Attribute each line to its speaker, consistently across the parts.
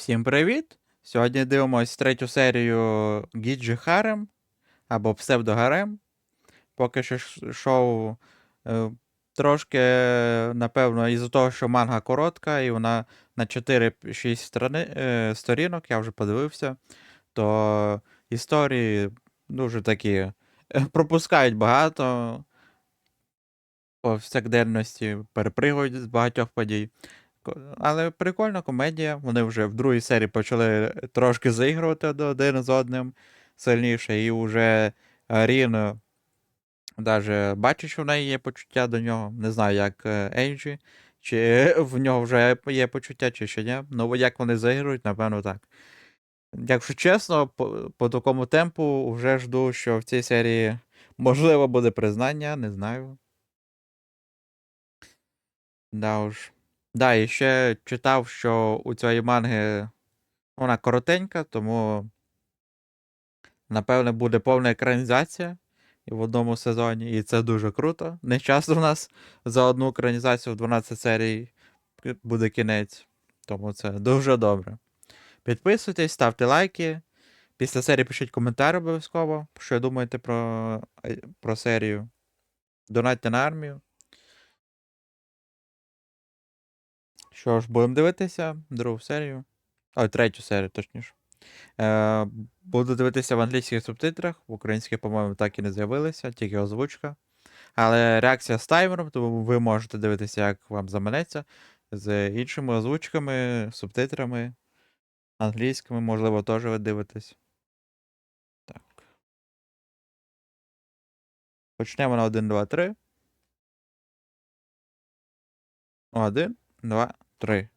Speaker 1: Всім привіт! Сьогодні дивимось третю серію Гіджі Харем або Псевдогарем. Поки що шоу е, трошки, напевно, із-за того, що манга коротка, і вона на 4-6 страни, е, сторінок, я вже подивився, то історії дуже такі е, пропускають багато повсякденності, перепригують з багатьох подій. Але прикольна комедія. Вони вже в другій серії почали трошки заігрувати один з одним сильніше, і вже е, Рін навіть бачить, що в неї є почуття до нього. Не знаю, як е, Ейджі, чи в нього вже є почуття, чи ще ні. Ну, як вони заігрують, напевно, так. Якщо чесно, по, по такому темпу вже жду, що в цій серії можливо буде признання, не знаю. Да уж. Да, і ще читав, що у цієї манги вона коротенька, тому напевне буде повна екранізація в одному сезоні, і це дуже круто. Не часто у нас за одну екранізацію в 12 серій буде кінець, тому це дуже добре. Підписуйтесь, ставте лайки. Після серії пишіть коментар обов'язково, що думаєте про, е, про серію. Донатьте на армію. Що ж, будемо дивитися другу серію. Ой, третю серію, точніше. Е, буду дивитися в англійських субтитрах, в українських, по-моєму, так і не з'явилися, тільки озвучка. Але реакція з таймером, тому ви можете дивитися, як вам заманеться, з іншими озвучками, субтитрами, англійськими, можливо, теж ви дивитесь. Так. Почнемо на 1, 2, 3. 1, 2, 3.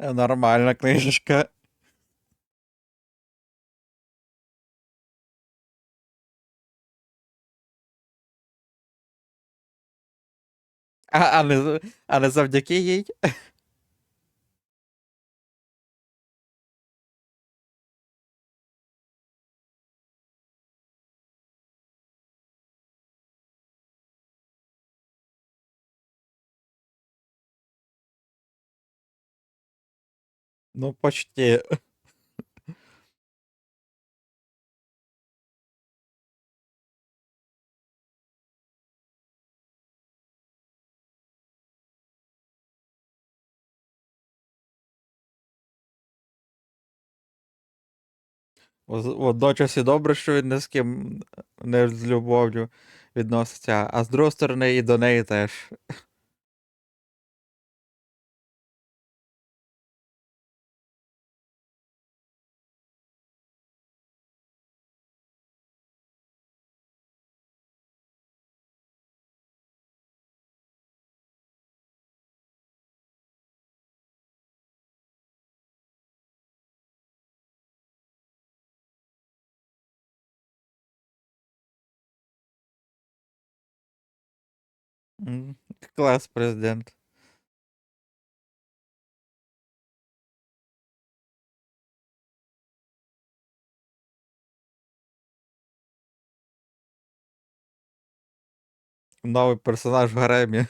Speaker 1: Нормальна книжечка. А, а, не, а не завдяки їй. Ну, почти. Воз- Водночас і добре, що він ні з ким не з любов'ю відноситься, а з другої сторони і до неї теж. М, Клас, президент. Новий персонаж в гаремі.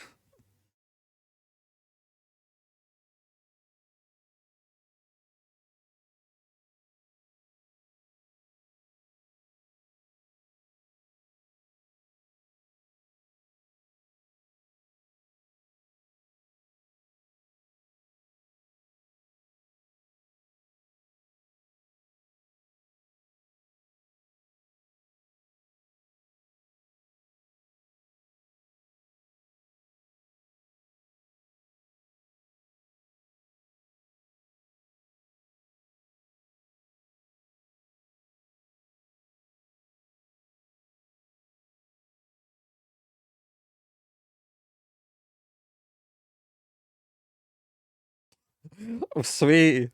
Speaker 1: В свій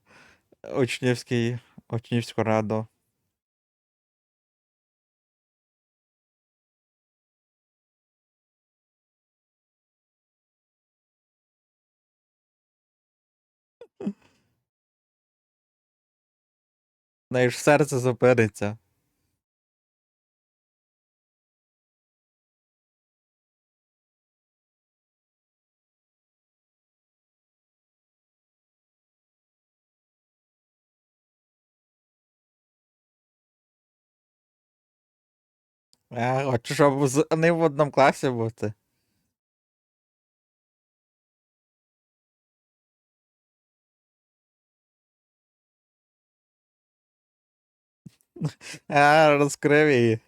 Speaker 1: учнівський, учнівську раду. Неї серце зупиниться. Я хочу, щоб з ним в одному класі бути. А, розкрив її.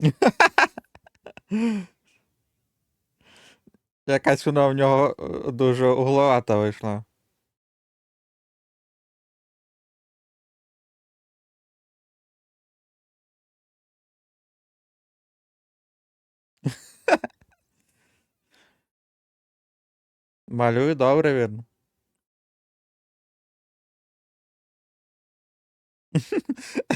Speaker 1: Якась вона в нього е, дуже угловата вийшла. Малює добре він.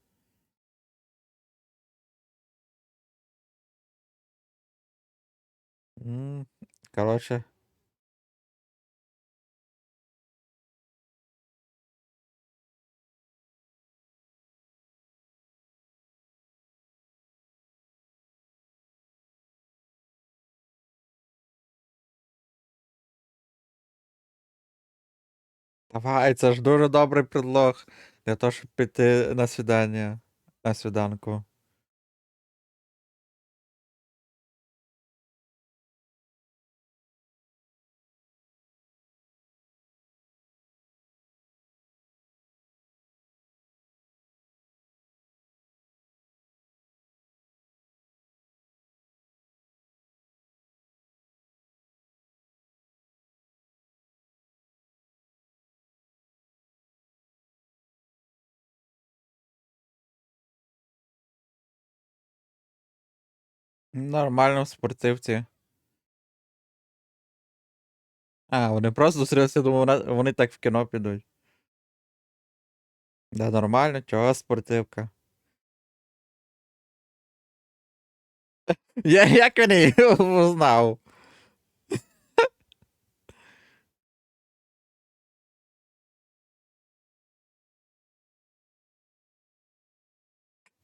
Speaker 1: Коротше. Давай, це ж дуже добрий предлог для того, щоб піти на свідання. На свіданку. Нормально в спортивці. А, вони просто зустрілися, думаю, вони так в кіно підуть. Да, нормально, чого спортивка. Я як він узнав?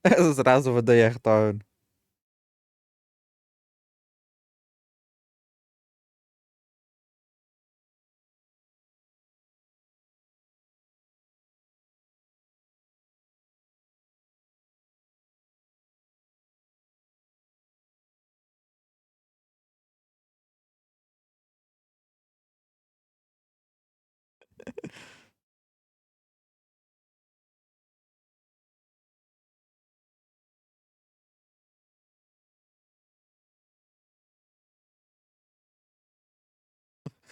Speaker 1: Зразу видає хто він.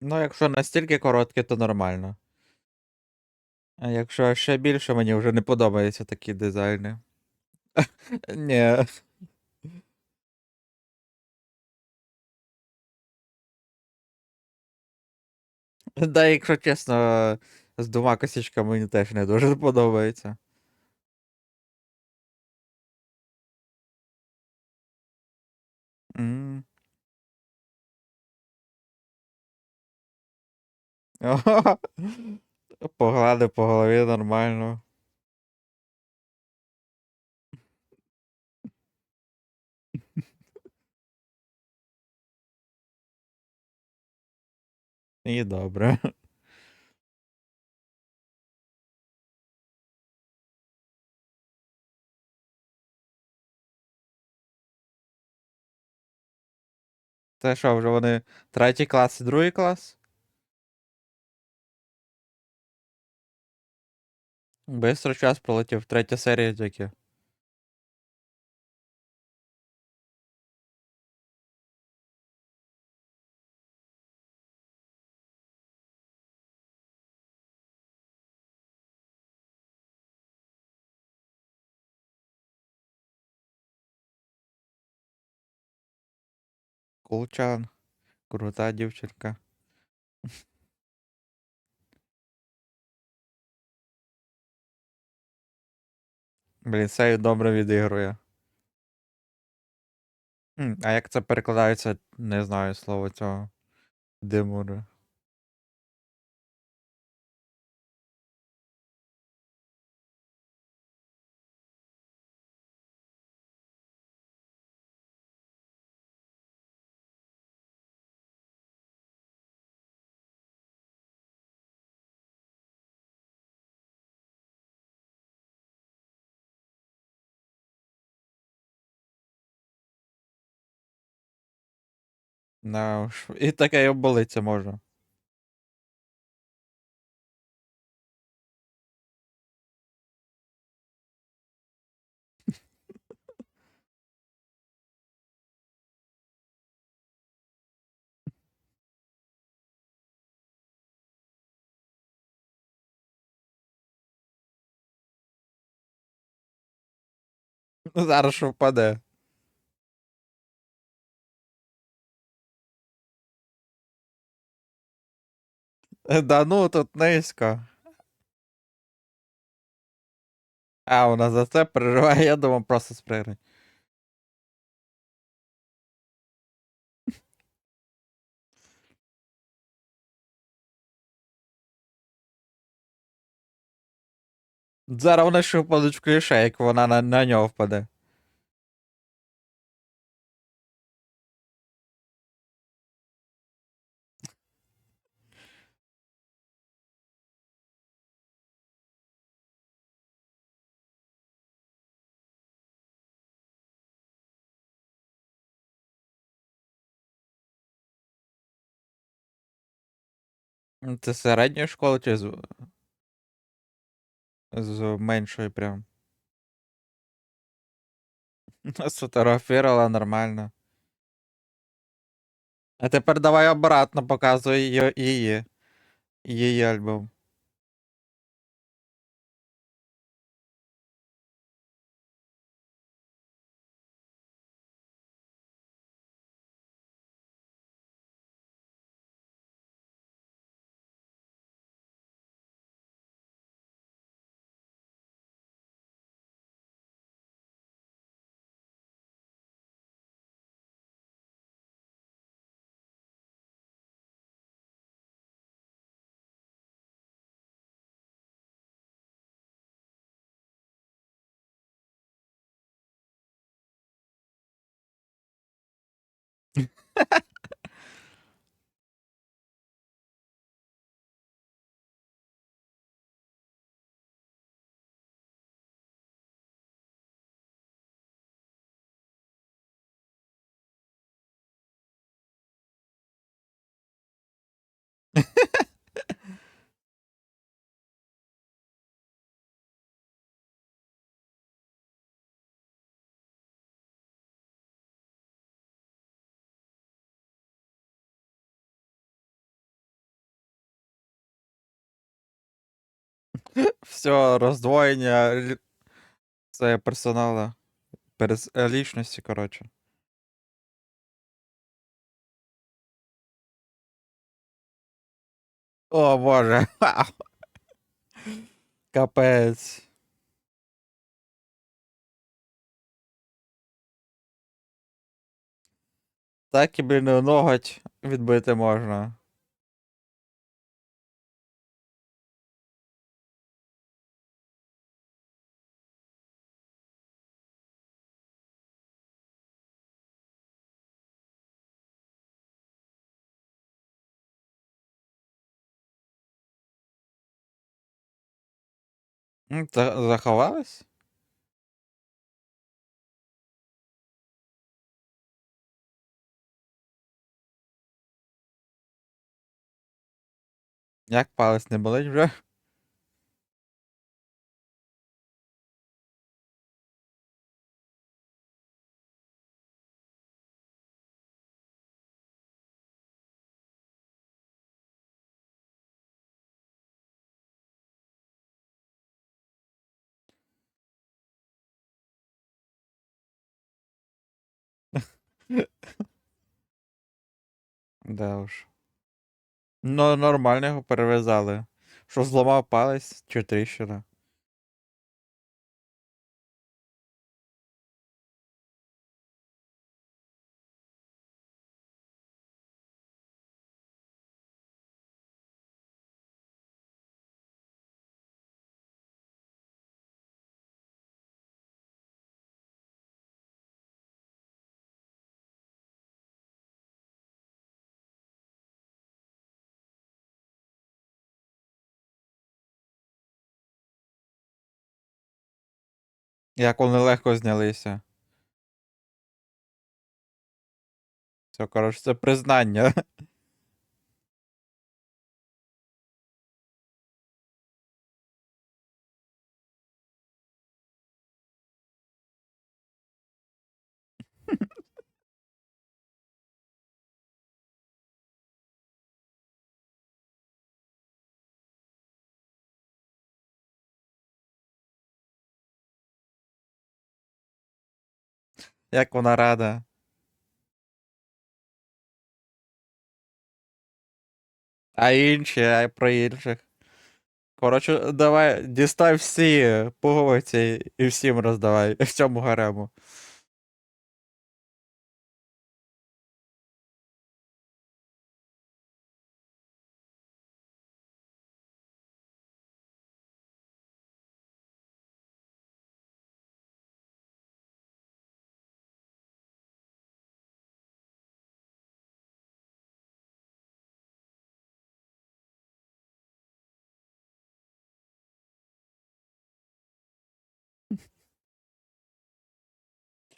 Speaker 1: Ну, якщо настільки коротке, то нормально. А якщо ще більше, мені вже не подобаються такі дизайни. Ні. Да, якщо чесно, з двома косичками мені теж не дуже подобається. М. Погладив по голові нормально. І добре. Це що, вже вони третій клас і другий клас? Бистро час пролетів, третя серія тільки. Кулчан. Крута дівчинка. Блін, цей добре відігрує. А як це перекладається, не знаю слово цього. Димури. Да уж. І таке й. Ну, Зараз впаде. Да ну тут низько. А, вона за це переживає, я думав просто спригне. Зараз вони ще впадуть в кліше, як вона на, на нього впаде. Ну, Це з середньої школи чи з, з меншої прям? Сфотографувала нормально. А тепер давай обратно показуй її, її, альбом. Все, роздвоєння це персонала. Перес... лічності, коротше. О, боже. Капець. Так і, блін, ноготь відбити можна. За- Заховались? Як палець не болить вже? Да уж. Ну, нормально його перев'язали. Що зламав палець чи тріщина? Як вони легко знялися. Все, коротше, це признання. Як вона рада. А інші, а про інших. Коротше, давай, дістай всі пуговиці і всім роздавай в цьому гарему.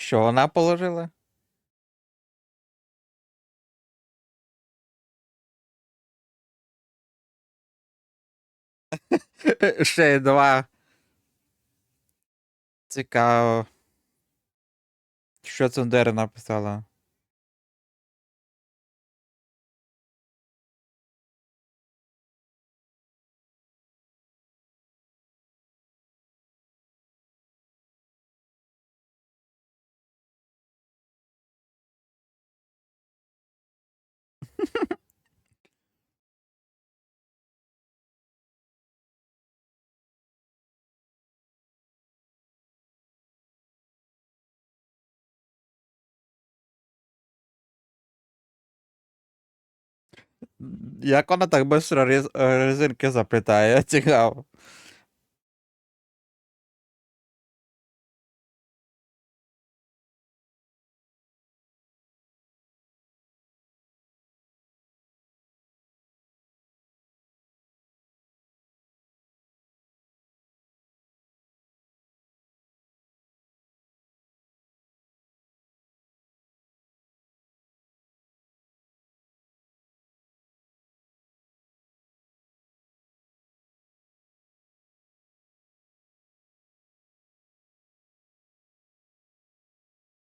Speaker 1: Що вона положила? Ще два. Цікаво. Що Цундера написала? Як вона так швидко рез... резинки заплітає?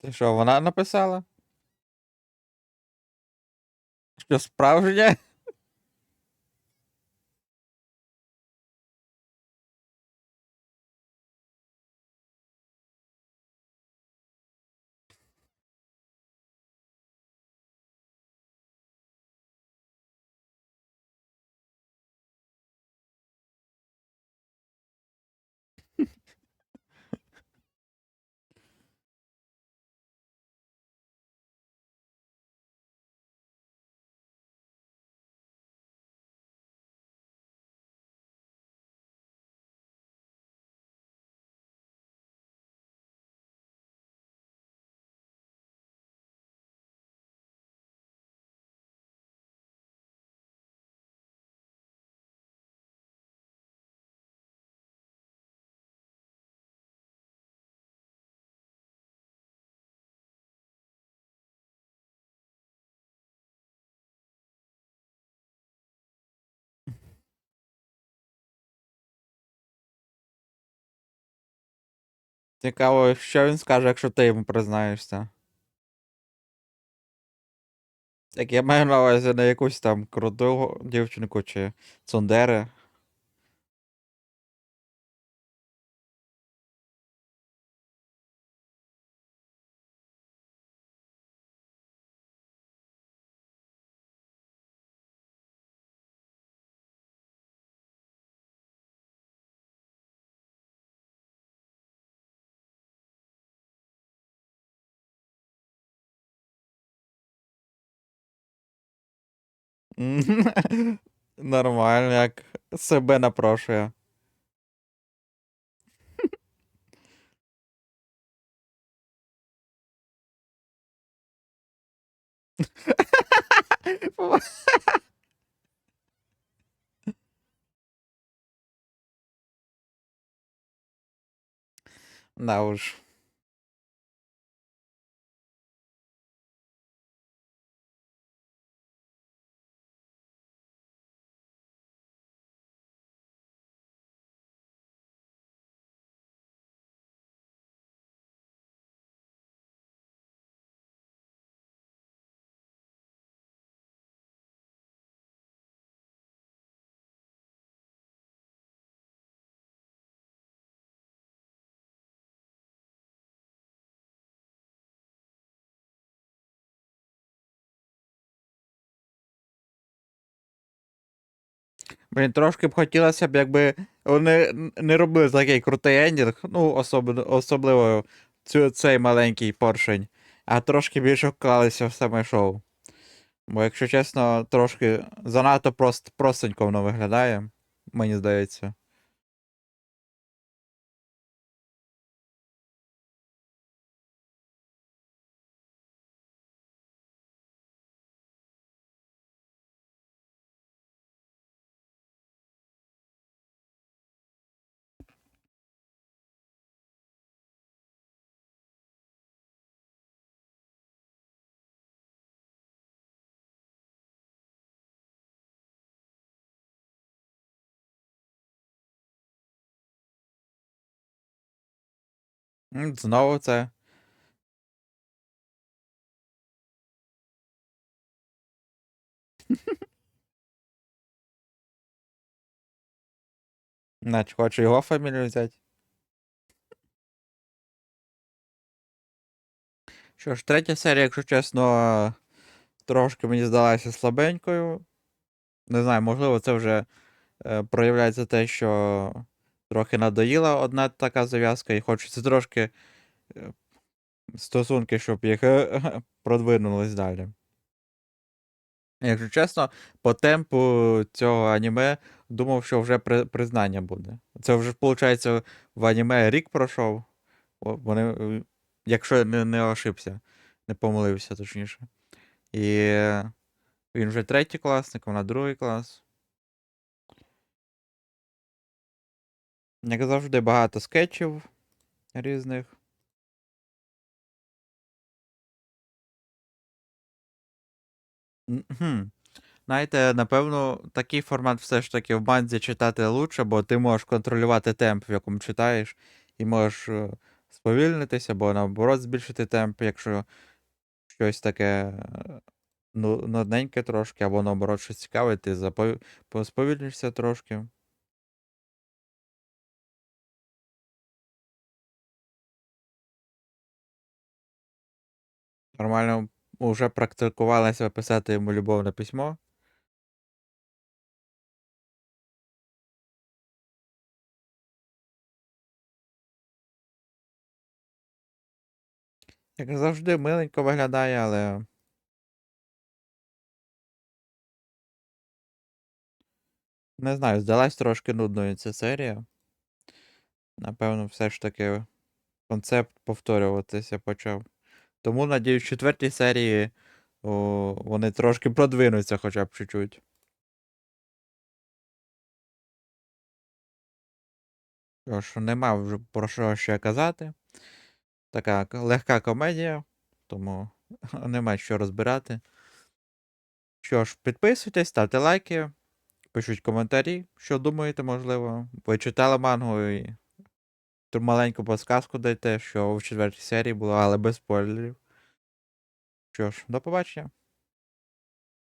Speaker 1: Ти що, вона написала? Що справжнє? Цікаво, що він скаже, якщо ти йому признаєшся. Так я маю на увазі на якусь там круту дівчинку чи цундери. Нормально, як себе напрошує. Да уж. Блін, трошки б хотілося б, якби вони не робили такий крутий ендінг, ну, особливо, особливо цю, цей маленький поршень, а трошки більше вклалися в саме шоу. Бо, якщо чесно, трошки занадто прост, простенько воно виглядає, мені здається. Знову це. Наче хочу його фамілію взяти. Що ж, третя серія, якщо чесно, трошки мені здалася слабенькою. Не знаю, можливо, це вже е, проявляється те, що трохи надоїла одна така зав'язка, і хочеться трошки е, стосунки, щоб їх е, продвинулись далі. Якщо чесно, по темпу цього аніме думав, що вже при, признання буде. Це вже, виходить, в аніме рік пройшов. Вони, е, якщо не, не ошибся, не помилився, точніше. І він вже третій класник, вона другий клас. Як завжди, багато скетчів різних. Знаєте, напевно, такий формат все ж таки в банді читати лучше, бо ти можеш контролювати темп, в якому читаєш, і можеш е, сповільнитися, або наоборот збільшити темп, якщо щось таке е, ну, нудненьке трошки, або наоборот щось цікаве, ти запов... посповільнишся трошки. Нормально вже практикувалася писати йому любовне письмо. Як завжди, миленько виглядає, але. Не знаю, здалась трошки нудною ця серія. Напевно, все ж таки концепт повторюватися почав. Тому, надіюсь, в четвертій серії о, вони трошки продвинуться хоча б чуть-чуть. Що нема вже про що ще казати. Така легка комедія, тому нема що розбирати. Що ж, підписуйтесь, ставте лайки, пишіть коментарі, що думаєте, можливо. Ви читали мангу і ту маленьку подсказку дайте, що в четвертій серії було, але без спойлерів. Що ж, до побачення.